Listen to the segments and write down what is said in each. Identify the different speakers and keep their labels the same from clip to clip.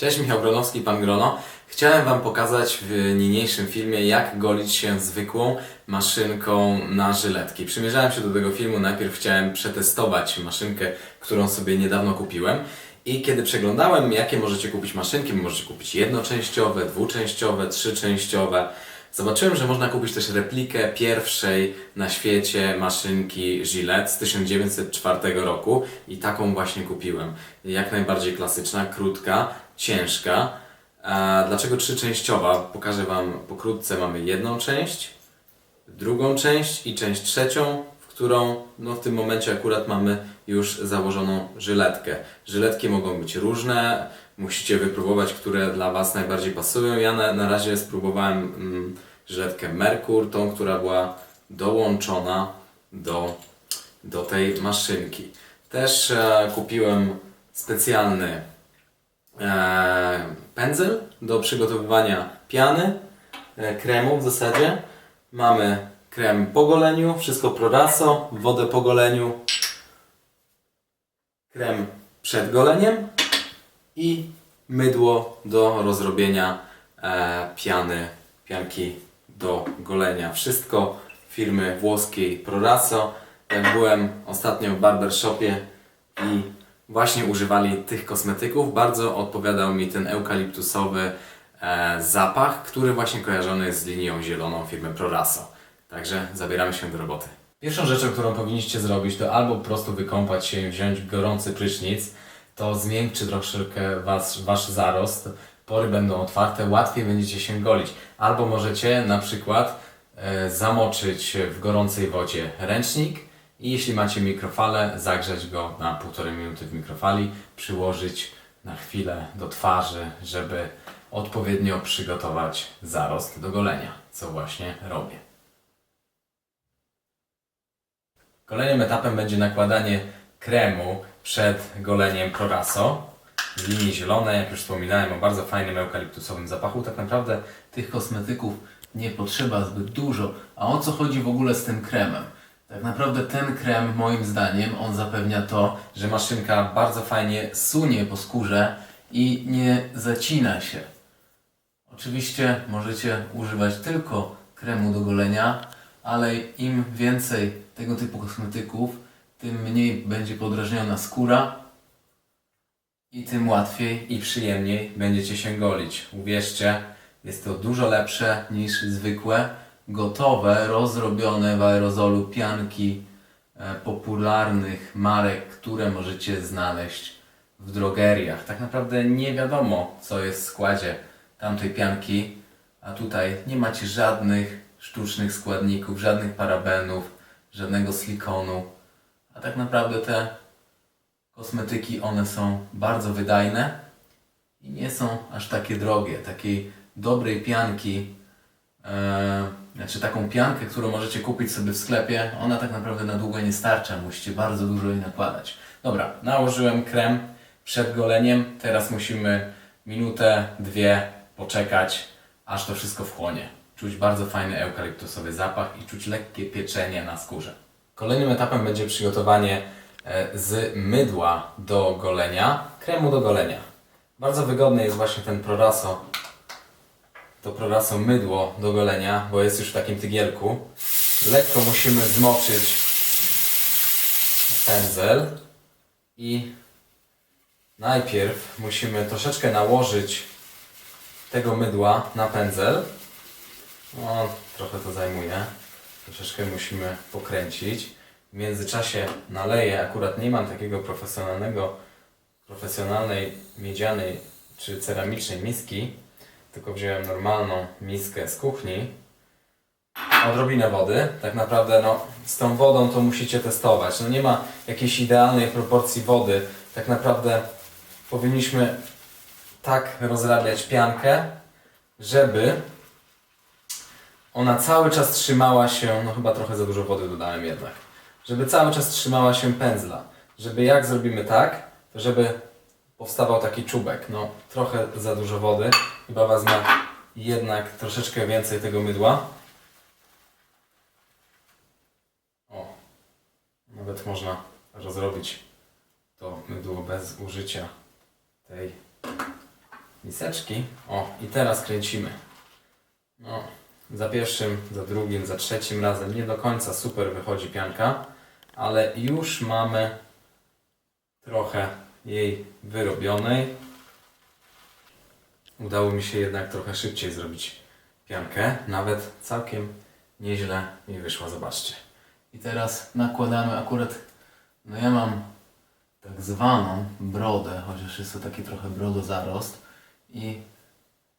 Speaker 1: Cześć, Michał Gronowski, Pan Grono. Chciałem Wam pokazać w niniejszym filmie, jak golić się zwykłą maszynką na żyletki. Przymierzałem się do tego filmu, najpierw chciałem przetestować maszynkę, którą sobie niedawno kupiłem. I kiedy przeglądałem, jakie możecie kupić maszynki, możecie kupić jednoczęściowe, dwuczęściowe, trzyczęściowe, zobaczyłem, że można kupić też replikę pierwszej na świecie maszynki Gillette z 1904 roku i taką właśnie kupiłem. Jak najbardziej klasyczna, krótka, ciężka. A dlaczego trzyczęściowa? Pokażę Wam pokrótce. Mamy jedną część, drugą część i część trzecią, w którą no, w tym momencie akurat mamy już założoną żyletkę. Żyletki mogą być różne, musicie wypróbować, które dla Was najbardziej pasują. Ja na, na razie spróbowałem mm, żyletkę Merkur, tą, która była dołączona do, do tej maszynki. Też e, kupiłem specjalny e, pędzel do przygotowywania piany, e, kremu w zasadzie. Mamy krem po goleniu, wszystko proraso, wodę po goleniu, krem przed goleniem i mydło do rozrobienia e, piany, pianki do golenia. Wszystko firmy włoskiej Proraso. Jak byłem ostatnio w barbershopie i właśnie używali tych kosmetyków, bardzo odpowiadał mi ten eukaliptusowy e, zapach, który właśnie kojarzony jest z linią zieloną firmy Proraso. Także zabieramy się do roboty. Pierwszą rzeczą, którą powinniście zrobić, to albo po prostu wykąpać się i wziąć gorący prysznic. To zmiękczy troszeczkę was, wasz zarost. Pory będą otwarte, łatwiej będziecie się golić. Albo możecie na przykład e, zamoczyć w gorącej wodzie ręcznik i jeśli macie mikrofalę, zagrzać go na półtorej minuty w mikrofali, przyłożyć na chwilę do twarzy, żeby odpowiednio przygotować zarost do golenia, co właśnie robię. Kolejnym etapem będzie nakładanie kremu przed goleniem Proraso z linii zielonej. Jak już wspominałem o bardzo fajnym eukaliptusowym zapachu. Tak naprawdę tych kosmetyków nie potrzeba zbyt dużo. A o co chodzi w ogóle z tym kremem? Tak naprawdę ten krem, moim zdaniem, on zapewnia to, że maszynka bardzo fajnie sunie po skórze i nie zacina się. Oczywiście możecie używać tylko kremu do golenia, ale im więcej tego typu kosmetyków, tym mniej będzie podrażniona skóra i tym łatwiej i przyjemniej będziecie się golić. Uwierzcie, jest to dużo lepsze niż zwykłe, gotowe, rozrobione w aerozolu pianki e, popularnych marek, które możecie znaleźć w drogeriach. Tak naprawdę nie wiadomo, co jest w składzie tamtej pianki, a tutaj nie macie żadnych sztucznych składników, żadnych parabenów, żadnego silikonu. A tak naprawdę te kosmetyki, one są bardzo wydajne i nie są aż takie drogie. Takiej dobrej pianki, e, znaczy taką piankę, którą możecie kupić sobie w sklepie, ona tak naprawdę na długo nie starcza. Musicie bardzo dużo jej nakładać. Dobra, nałożyłem krem przed goleniem. Teraz musimy minutę, dwie poczekać, aż to wszystko wchłonie. Czuć bardzo fajny eukaliptusowy zapach i czuć lekkie pieczenie na skórze. Kolejnym etapem będzie przygotowanie z mydła do golenia, kremu do golenia. Bardzo wygodny jest właśnie ten Proraso, to Proraso mydło do golenia, bo jest już w takim tygielku. Lekko musimy zmoczyć pędzel i najpierw musimy troszeczkę nałożyć tego mydła na pędzel. No, trochę to zajmuje. Troszeczkę musimy pokręcić. W międzyczasie naleję, akurat nie mam takiego profesjonalnego, profesjonalnej miedzianej czy ceramicznej miski, tylko wziąłem normalną miskę z kuchni. Odrobinę wody. Tak naprawdę no, z tą wodą to musicie testować. No nie ma jakiejś idealnej proporcji wody. Tak naprawdę powinniśmy tak rozrabiać piankę, żeby ona cały czas trzymała się, no chyba trochę za dużo wody dodałem jednak, żeby cały czas trzymała się pędzla. Żeby jak zrobimy tak, to żeby powstawał taki czubek. No trochę za dużo wody, chyba wezmę jednak troszeczkę więcej tego mydła. O, nawet można rozrobić to mydło bez użycia tej miseczki. O, i teraz kręcimy. No, za pierwszym, za drugim, za trzecim razem nie do końca super wychodzi pianka, ale już mamy trochę jej wyrobionej. Udało mi się jednak trochę szybciej zrobić piankę. Nawet całkiem nieźle mi wyszła, zobaczcie.
Speaker 2: I teraz nakładamy akurat, no ja mam tak zwaną brodę, chociaż jest to taki trochę brodozarost i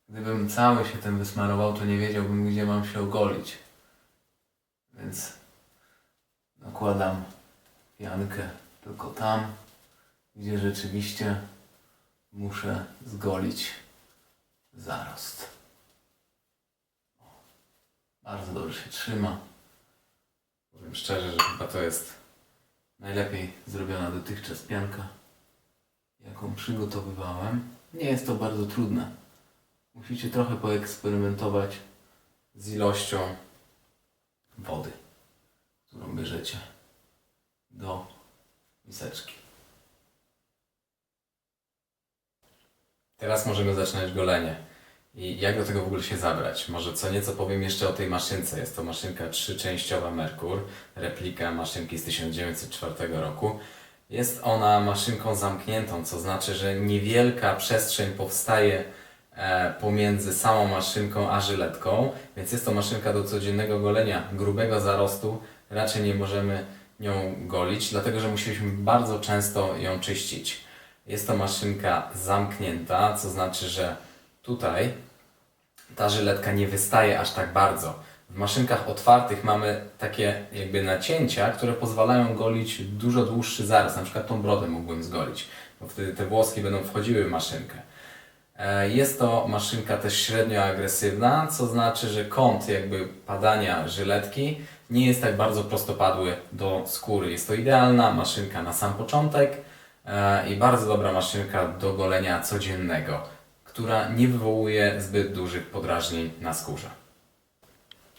Speaker 2: gdybym cały się tym wysmarował, to nie wiedziałbym gdzie mam się ogolić. Więc nakładam piankę tylko tam, gdzie rzeczywiście muszę zgolić zarost. O, Bardzo dobrze się trzyma.
Speaker 1: Powiem szczerze, że chyba to jest
Speaker 2: Najlepiej zrobiona dotychczas pianka, jaką przygotowywałem. Nie jest to bardzo trudne. Musicie trochę poeksperymentować
Speaker 1: z ilością
Speaker 2: wody, którą bierzecie do miseczki.
Speaker 1: Teraz możemy zaczynać golenie. I jak do tego w ogóle się zabrać? Może co nieco powiem jeszcze o tej maszynce. Jest to maszynka trzyczęściowa Merkur, replika maszynki z 1904 roku. Jest ona maszynką zamkniętą, co znaczy, że niewielka przestrzeń powstaje e, pomiędzy samą maszynką a żyletką, więc jest to maszynka do codziennego golenia grubego zarostu. Raczej nie możemy nią golić, dlatego że musieliśmy bardzo często ją czyścić. Jest to maszynka zamknięta, co znaczy, że tutaj ta żyletka nie wystaje aż tak bardzo. W maszynkach otwartych mamy takie jakby nacięcia, które pozwalają golić dużo dłuższy zaraz. Na przykład tą brodę mógłbym zgolić, bo wtedy te włoski będą wchodziły w maszynkę. E, Jest to maszynka też średnio agresywna, co znaczy, że kąt jakby padania żyletki nie jest tak bardzo prostopadły do skóry. Jest to idealna maszynka na sam początek e, i bardzo dobra maszynka do golenia codziennego, która nie wywołuje zbyt dużych podrażnień na skórze.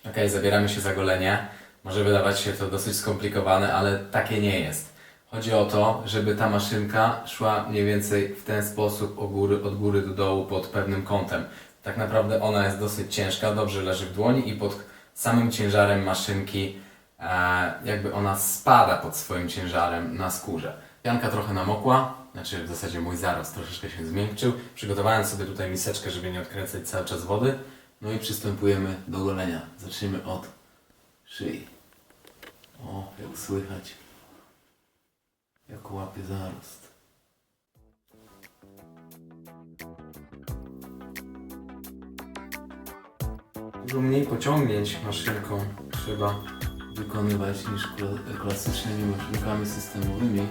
Speaker 1: Ok, zabieramy się za golenie. Może wydawać się to dosyć skomplikowane, ale takie nie jest. Chodzi o to, żeby ta maszynka szła mniej więcej w ten sposób od góry, od góry do dołu pod pewnym kątem. Tak naprawdę ona jest dosyć ciężka, dobrze leży w dłoni i pod samym ciężarem maszynki e, jakby ona spada pod swoim ciężarem na skórze. Pianka trochę namokła, znaczy w zasadzie mój zarost troszeczkę się zmiękczył. Przygotowałem sobie tutaj miseczkę, żeby nie odkręcać cały czas wody.
Speaker 2: No i przystępujemy do golenia. Zaczniemy od szyi. O, jak słychać, jak łapie zarost.
Speaker 1: Dużo mniej pociągnięć maszynką trzeba.
Speaker 2: wykonywać niż kla- klasycznymi maszynkami systemowymi.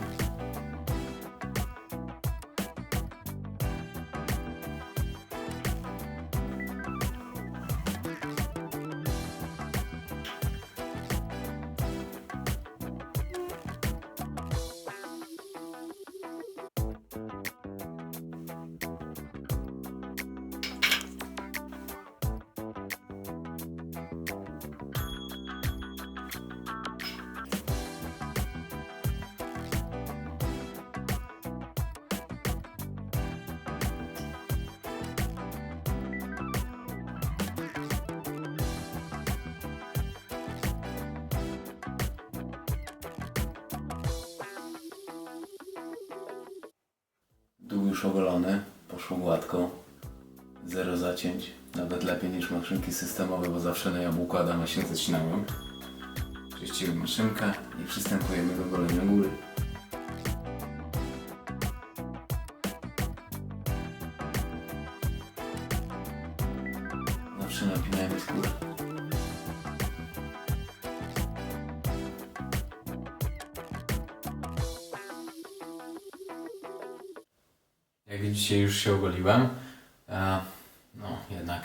Speaker 2: Dół już ogolony, poszło gładko, zero zacięć, nawet lepiej niż maszynki systemowe, bo zawsze na jabłku Adama się zacinałem. Czyścimy maszynkę i przystępujemy do golenia góry.
Speaker 1: Jak widzicie, już się ogoliłem. E, no, jednak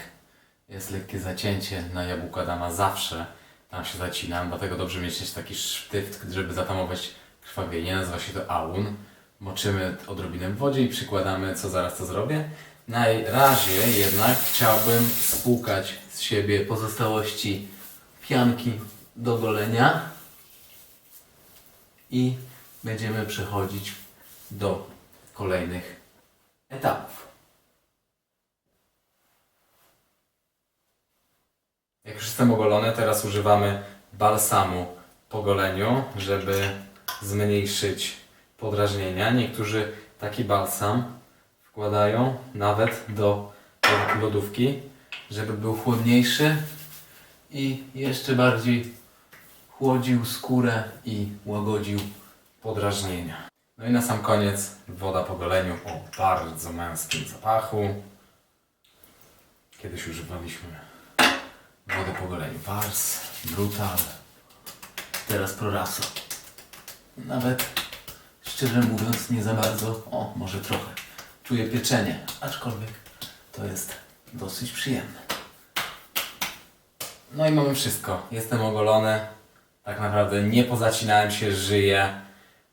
Speaker 1: jest lekkie zacięcie na jabłko Adama zawsze. Tam się zacinam, dlatego dobrze mieć taki sztyft, żeby zatamować krwawienie. Nazywa się to aun. Moczymy odrobinę w wodzie i przykładamy, co zaraz to zrobię. Na razie jednak chciałbym spłukać z siebie pozostałości pianki do golenia i będziemy przechodzić do kolejnych etapów. Jak już jestem ogolony, teraz używamy balsamu po goleniu, żeby zmniejszyć podrażnienia. Niektórzy taki balsam wkładają nawet do lodówki,
Speaker 2: żeby był chłodniejszy i jeszcze bardziej chłodził skórę i łagodził
Speaker 1: podrażnienia. No i na sam koniec woda po goleniu o bardzo męskim zapachu. Kiedyś używaliśmy wody po goleniu Pars, Brutal.
Speaker 2: teraz proraso. Nawet szczerze mówiąc nie za bardzo, o może trochę, czuję pieczenie, aczkolwiek to jest dosyć przyjemne.
Speaker 1: No i mamy wszystko. Jestem ogolony. Tak naprawdę nie pozacinałem się, żyję.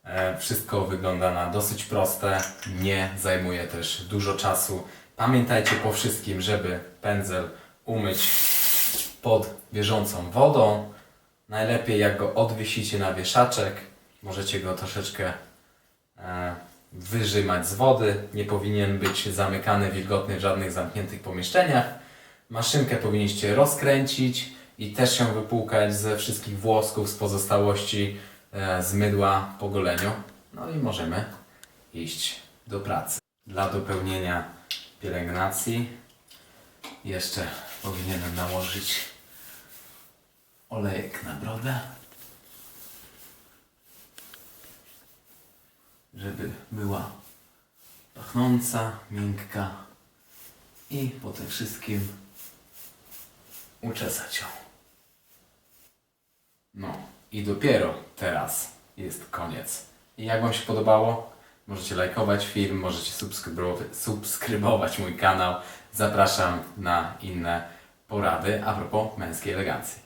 Speaker 1: E, Wszystko wygląda na dosyć proste. Nie zajmuje też dużo czasu. Pamiętajcie po wszystkim, żeby pędzel umyć pod bieżącą wodą. Najlepiej jak go odwiesicie na wieszaczek. Możecie go troszeczkę e, wyżymać z wody. Nie powinien być zamykany, wilgotny w żadnych zamkniętych pomieszczeniach. Maszynkę powinniście rozkręcić i też się wypłukać ze wszystkich włosków, z pozostałości z mydła po goleniu. No i możemy iść do pracy. Dla dopełnienia pielęgnacji jeszcze powinienem nałożyć
Speaker 2: Olejek na brodę, żeby była pachnąca, miękka i po tym wszystkim uczesać ją.
Speaker 1: No i dopiero teraz jest koniec. I jak Wam się podobało? Możecie lajkować film, możecie subskrybować, subskrybować mój kanał. Zapraszam na inne porady a propos męskiej elegancji.